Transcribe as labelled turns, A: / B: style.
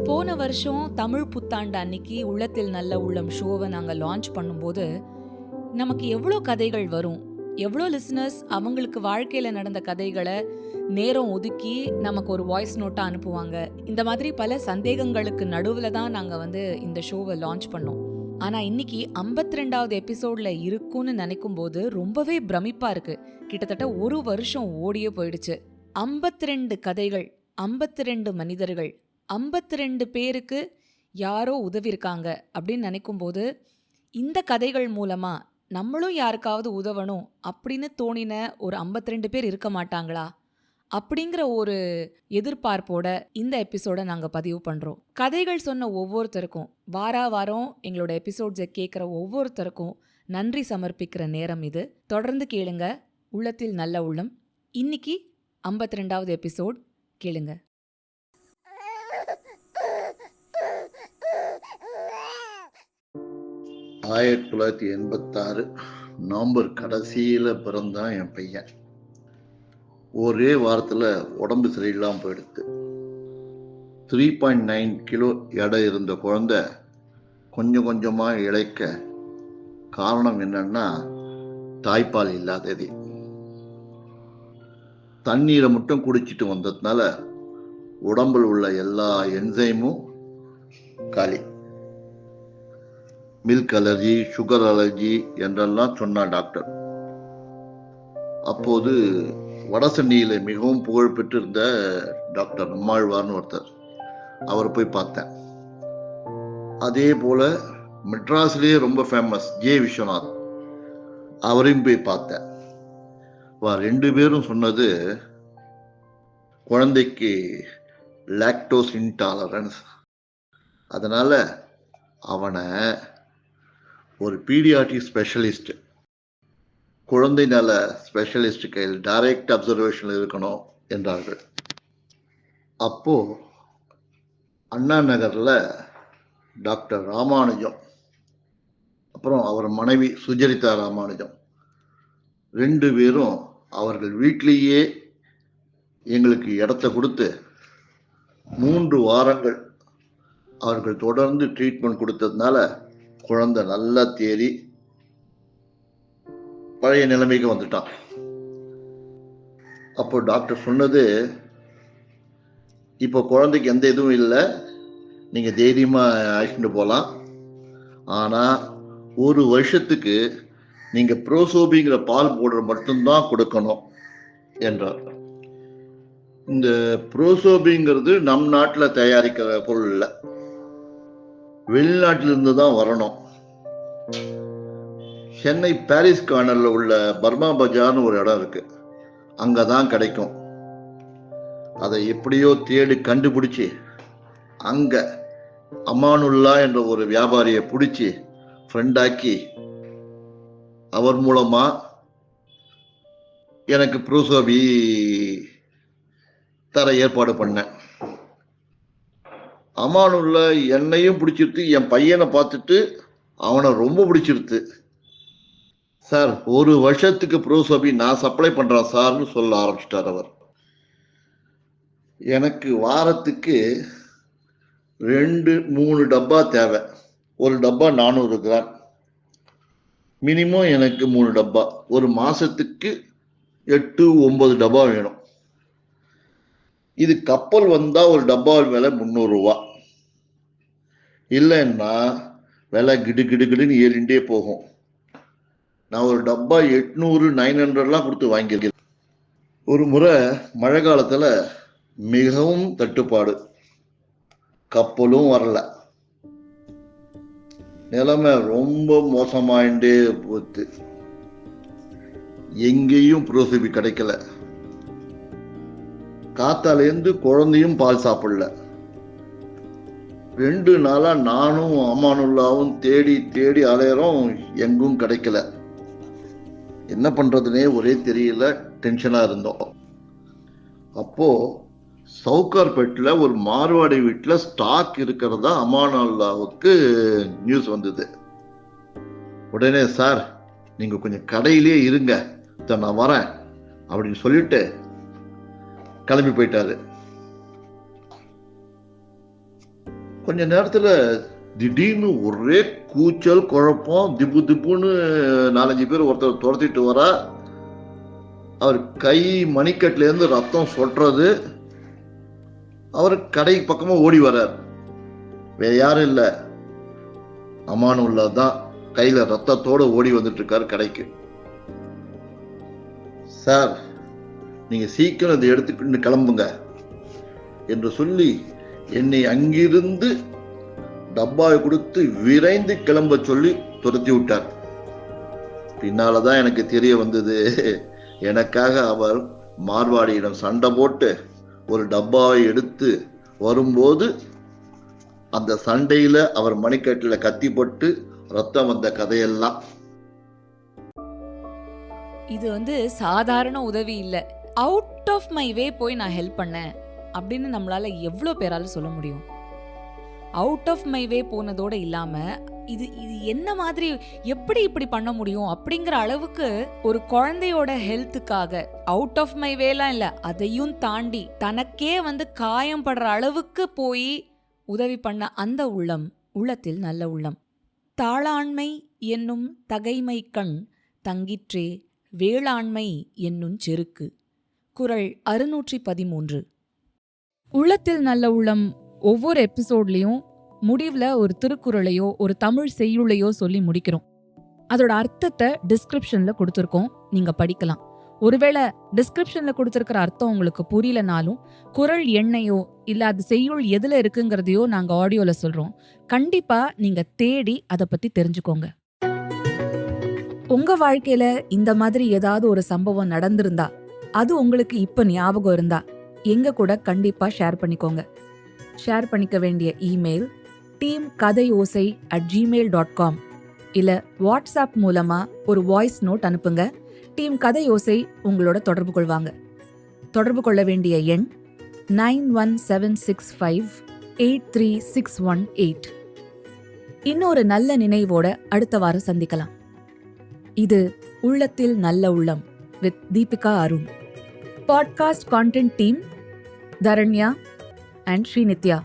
A: போன வருஷம் தமிழ் புத்தாண்டு அன்னைக்கு உள்ளத்தில் நல்ல உள்ளம் ஷோவை நாங்கள் லான்ச் பண்ணும்போது நமக்கு எவ்வளோ கதைகள் வரும்? எவ்வளோ லிசனர்ஸ் அவங்களுக்கு வாழ்க்கையில் நடந்த கதைகளை நேரம் ஒதுக்கி நமக்கு ஒரு வாய்ஸ் நோட்டாக அனுப்புவாங்க. இந்த மாதிரி பல சந்தேகங்களுக்கு நடுவில் தான் நாங்கள் வந்து இந்த ஷோவை லான்ச் பண்ணோம். ஆனால் இன்னைக்கு 52வது ரெண்டாவது எபிசோடில் இருக்கும்னு நினைக்கும் போது ரொம்பவே பிரமிப்பாக இருக்குது கிட்டத்தட்ட ஒரு வருஷம் ஓடியே போயிடுச்சு. 52 கதைகள் 52 மனிதர்கள் 52 பேருக்கு யாரோ உதவியிருக்காங்க அப்படின்னு நினைக்கும்போது இந்த கதைகள் மூலமாக நம்மளும் யாருக்காவது உதவணும் அப்படின்னு தோணின ஒரு 52 பேர் இருக்க மாட்டாங்களா? அப்படிங்கிற ஒரு எதிர்பார்ப்போட இந்த எபிசோடை நாங்கள் பதிவு பண்ணுறோம் கதைகள் சொன்ன ஒவ்வொருத்தருக்கும் வாரா வாரம் எங்களோட எபிசோட்ஸை கேட்குற ஒவ்வொருத்தருக்கும் நன்றி சமர்ப்பிக்கிற நேரம் இது. தொடர்ந்து கேளுங்க. உள்ளத்தில் நல்ல உள்ளம். இன்னைக்கு 52வது ரெண்டாவது எபிசோட். கேளுங்க.
B: ஆயிரத்தி தொள்ளாயிரத்தி எண்பத்தாறு நவம்பர் கடைசியில் பிறந்தான் என் பையன். ஒரே வாரத்தில் உடம்பு சரியில்லாமல் போயிடுது த்ரீ பாயிண்ட் நைன் கிலோ எடை இருந்த குழந்தை கொஞ்சம் கொஞ்சமாக இழைக்க காரணம் என்னன்னா தாய்ப்பால் இல்லாதது. தண்ணீரை மட்டும் குடிச்சிட்டு வந்ததுனால உடம்பில் உள்ள எல்லா என்சைமும் காலி. மில்க் அலர்ஜி சுகர் அலர்ஜி என்றெல்லாம் சொன்னார் டாக்டர். அப்போது வடசென்னையில் மிகவும் புகழ்பெற்று இருந்த டாக்டர் நம்மாழ்வார்னு ஒருத்தர் அவர் போய் பார்த்தேன். அதே போல மெட்ராஸ்லேயே ரொம்ப ஃபேமஸ் ஜே விஸ்வநாத் அவரையும் போய் பார்த்தேன். வா ரெண்டு பேரும் சொன்னது குழந்தைக்கு லாக்டோஸ் இன்டாலரன்ஸ் அதனால் அவனை ஒரு பீடியாட்ரிக் ஸ்பெஷலிஸ்ட் குழந்தை நல ஸ்பெஷலிஸ்ட் கையில் டைரக்ட் அப்சர்வேஷன் இருக்கணும் என்றார்கள். அப்போ அண்ணா நகரில் டாக்டர் ராமானுஜம் அப்புறம் அவர் மனைவி சுஜரிதா ராமானுஜம் ரெண்டு பேரும் அவர்கள் வீட்டிலேயே எங்களுக்கு இடத்த கொடுத்து மூன்று வாரங்கள் அவர்கள் தொடர்ந்து ட்ரீட்மெண்ட் கொடுத்ததுனால குழந்தை நல்லா தேறி பழைய நிலைமைக்கு வந்துட்டான். அப்போ டாக்டர் சொன்னது இப்போ குழந்தைக்கு எந்த இதுவும் இல்லை. நீங்கள் தைரியமாக அழைச்சிட்டு போகலாம் ஆனால் ஒரு வருஷத்துக்கு நீங்கள் ப்ரோசோபிங்கிற பால் போடுற மட்டும்தான் கொடுக்கணும் என்றார். இந்த ப்ரோசோபிங்கிறது நம் நாட்டில் தயாரிக்கிற பொருள் இல்லை. வெளிநாட்டிலிருந்து தான் வரணும். சென்னை பாரிஸ் கார்னரில் உள்ள பர்மா பஜார்னு ஒரு இடம் இருக்கு. அங்கே தான் கிடைக்கும். அதை எப்படியோ தேடி கண்டுபிடிச்சி அங்கே அமானுல்லா என்ற ஒரு வியாபாரியை பிடிச்சி ஃப்ரெண்டாக்கி அவர் மூலமாக எனக்கு ப்ரூசோபி தர ஏற்பாடு பண்ணேன். அமானுள்ள என்னையும் பிடிச்சிருத்து என் பையனை பார்த்துட்டு அவனை ரொம்ப பிடிச்சிருத்து சார் ஒரு வருஷத்துக்கு ப்ரோசோபி நான் சப்ளை பண்ணுறேன் சார்னு சொல்ல ஆரம்பிச்சிட்டார் அவர். எனக்கு வாரத்துக்கு ரெண்டு மூணு டப்பா தேவை. ஒரு டப்பா நானூறு கிராம். மினிமம் எனக்கு மூணு டப்பா. ஒரு மாதத்துக்கு எட்டு ஒம்பது டப்பா வேணும். இது கப்பல் வந்தால் ஒரு டப்பா விலை முந்நூறுரூவா இல்லைன்னா விலை கிடு கிடு கிடுன்னு ஏறிண்டே போகும். நான் ஒரு டப்பா எட்நூறு நைன் ஹண்ட்ரட்லாம் கொடுத்து வாங்கியிருக்கேன். ஒரு முறை மழை காலத்தில் மிகவும் தட்டுப்பாடு. கப்பலும் வரல. நிலைமை ரொம்ப மோசமாயிண்டே போச்சு. எங்கேயும் புரோசிபி கிடைக்கல. காத்தாலேருந்து குழந்தையும் பால் சாப்பிடல. ரெண்டு நாளாக நானும் அமானுல்லாவும் தேடி தேடி அலையறோம் எங்கும் கிடைக்கல. என்ன பண்ணுறதுனே ஒரே தெரியல டென்ஷனாக இருந்தோம். அப்போது சவுகார்பேட்டில் ஒரு மார்வாடி வீட்டில் ஸ்டாக் இருக்கிறதா அமானுல்லாவுக்கு நியூஸ் வந்தது. உடனே சார் நீங்கள் கொஞ்சம் கடையிலே இருங்க நான் வரேன் அப்படின்னு சொல்லிட்டு கிளம்பி போயிட்டாரு. கொஞ்ச நேரத்துல திடீர்னு ஒரே கூச்சல் குழப்பம் திப்பு திப்புன்னு நாலஞ்சு பேர் ஒருத்தர் துரத்திட்டு வரா. அவர் கை மணிக்கட்டுல இருந்து ரத்தம் சொட்டுறது. அவர் கடை பக்கமா ஓடி வர்றார். வேற யாரும் இல்லை. அமானுல்லா தான் கையில ரத்தத்தோட ஓடி வந்துட்டு இருக்காரு கடைக்கு. சார் நீங்க சீக்கிரம் இதை எடுத்துக்கிட்டு கிளம்புங்க என்று சொல்லி என்னை அங்கிருந்து டப்பாவை கொடுத்து விரைந்து கிளம்ப சொல்லி துரத்தி விட்டார். பின்னாலதான் எனக்கு தெரிய வந்தது. எனக்காக அவர் மார்வாடியிடம் சண்டை போட்டு ஒரு டப்பாவை எடுத்து வரும்போது அந்த சண்டையில அவர் மணிக்கட்டில் கத்திப்பட்டு ரத்தம் வந்த கதையெல்லாம்.
A: இது வந்து சாதாரண உதவி இல்லை. அவுட் ஆஃப் மை வே போய் நான் ஹெல்ப் பண்ணேன். அப்படின்னு நம்மளால் எவ்வளோ பேரால் சொல்ல முடியும். அவுட் ஆஃப் மை வே போனதோட இல்லாமல் இது இது என்ன மாதிரி எப்படி இப்படி பண்ண முடியும் அப்படிங்கிற அளவுக்கு ஒரு குழந்தையோட ஹெல்த்துக்காக அவுட் ஆஃப் மை வேலாம் இல்லை அதையும் தாண்டி தனக்கே வந்து காயம் படுற அளவுக்கு போய் உதவி பண்ண அந்த உள்ளம் உள்ளத்தில் நல்ல உள்ளம். தாளாண்மை என்னும் தகைமை கண் தங்கிற்றே வேளாண்மை என்னும் செருக்கு. குறள் அறுநூற்றி பதிமூன்று உள்ளத்தில் நல்ல உள்ளம் ஒவ்வொரு எபிசோட்லேயும் முடிவில் ஒரு திருக்குறளையோ ஒரு தமிழ் செய்யுளையோ சொல்லி முடிக்கிறோம். அதோட அர்த்தத்தை டிஸ்கிரிப்ஷனில் கொடுத்துருக்கோம். நீங்கள் படிக்கலாம். ஒருவேளை டிஸ்கிரிப்ஷனில் கொடுத்துருக்கிற அர்த்தம் உங்களுக்கு புரியலனாலும் குறள் எண்ணையோ இல்லை அது செய்யுள் எதில் இருக்குங்கிறதையோ நாங்கள் ஆடியோவில் சொல்கிறோம் கண்டிப்பாக நீங்கள் தேடி அதை பற்றி தெரிஞ்சுக்கோங்க. உங்கள் வாழ்க்கையில இந்த மாதிரி ஏதாவது ஒரு சம்பவம் நடந்திருந்தா அது உங்களுக்கு இப்போ ஞாபகம் இருந்தா எங்க கூட கண்டிப்பா ஷேர் பண்ணிக்கோங்க. ஷேர் பண்ணிக்க வேண்டிய இமெயில் டீம் கதை ஓசை அட் ஜிமெயில் டாட் காம் இல்லை வாட்ஸ்அப் மூலமா ஒரு வாய்ஸ் நோட் அனுப்புங்க. டீம் கதை ஓசை உங்களோட தொடர்பு கொள்வாங்க. தொடர்பு கொள்ள வேண்டிய எண் nine one seven six five eight three six one eight இன்னொரு நல்ல நினைவோட அடுத்த வாரம் சந்திக்கலாம். இது உள்ளத்தில் நல்ல உள்ளம் with Deepika Arun. podcast content team, Dharanya and Srinitya.